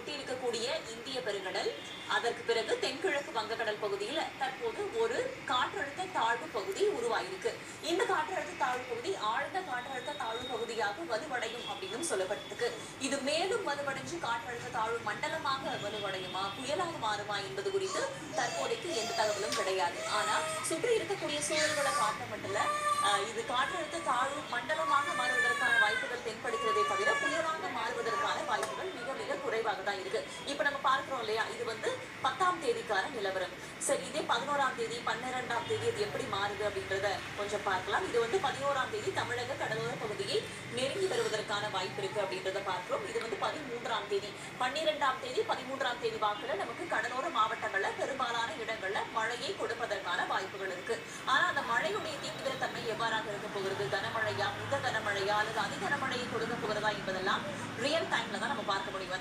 ஒட்டி இருக்கக்கூடிய இந்திய பெருங்கடல் அதற்கு பிறகு தென்கிழக்கு வங்கக்கடல் பகுதியில தற்போது ஒரு காற்றழுத்த தாழ்வு பகுதி உருவாயிருக்கு. இந்த காற்றழுத்த தாழ்வு பகுதி ஆழ்ந்த காற்றழுத்த தாழ்வு பகுதியாக வலுவடையும் அப்படின்னு சொல்லப்பட்டிருக்கு. இது மேலும் வலுவடைஞ்சு காற்றழுத்த தாழ்வு மண்டலமாக வலுவடையுமா புயலாக மாறுமா என்பது குறித்து தற்போதைக்கு எந்த தகவலும் கிடையாது. ஆனா சுற்றி இருக்கக்கூடிய சூழல்களை பார்த்த மட்டும் இது காற்றழுத்த தாழ்வு மண்டலமாக மாறுவதற்கான வாய்ப்புகள் தென்படுகிறதே தவிர புயலாக மாறுவதற்கான வாய்ப்புகள் மிக மிக நிலவரம் இருக்கு. இப்ப நம்ம பார்க்கிறோம் இல்லையா இது வந்து பத்தாம் தேதிக்கான நிலவரம். சரி இதே பதினோராம் தேதி பன்னிரெண்டாம் தேதி இது எப்படி மாறுது அப்படின்றத கொஞ்சம் பார்க்கலாம். இது வந்து பதினோராம் தேதி தமிழக கடலோர பகுதியை நெருங்கி வருவதற்கான வாய்ப்பு இருக்கு அப்படின்றத பார்க்கிறோம். இது வந்து பதிமூன்றாம் தேதி. பன்னிரெண்டாம் தேதி பதிமூன்றாம் தேதி வாக்குல நமக்கு கடலோர மாவட்டங்கள்ல பெரும்பாலான இடங்கள்ல மழையை கொடுப்பதற்கான வாய்ப்புகள் இருக்கு. ஆனா அந்த மழையுடைய தீவிரத்தன்மை எவ்வாறாக இருக்க போகிறது? கனமழையா மிக கனமழையா அல்லது அதிகனமழையை கொடுக்க போகிறதா என்பதெல்லாம் ரியல் டைம்ல தான் நம்ம பார்க்க முடியும்.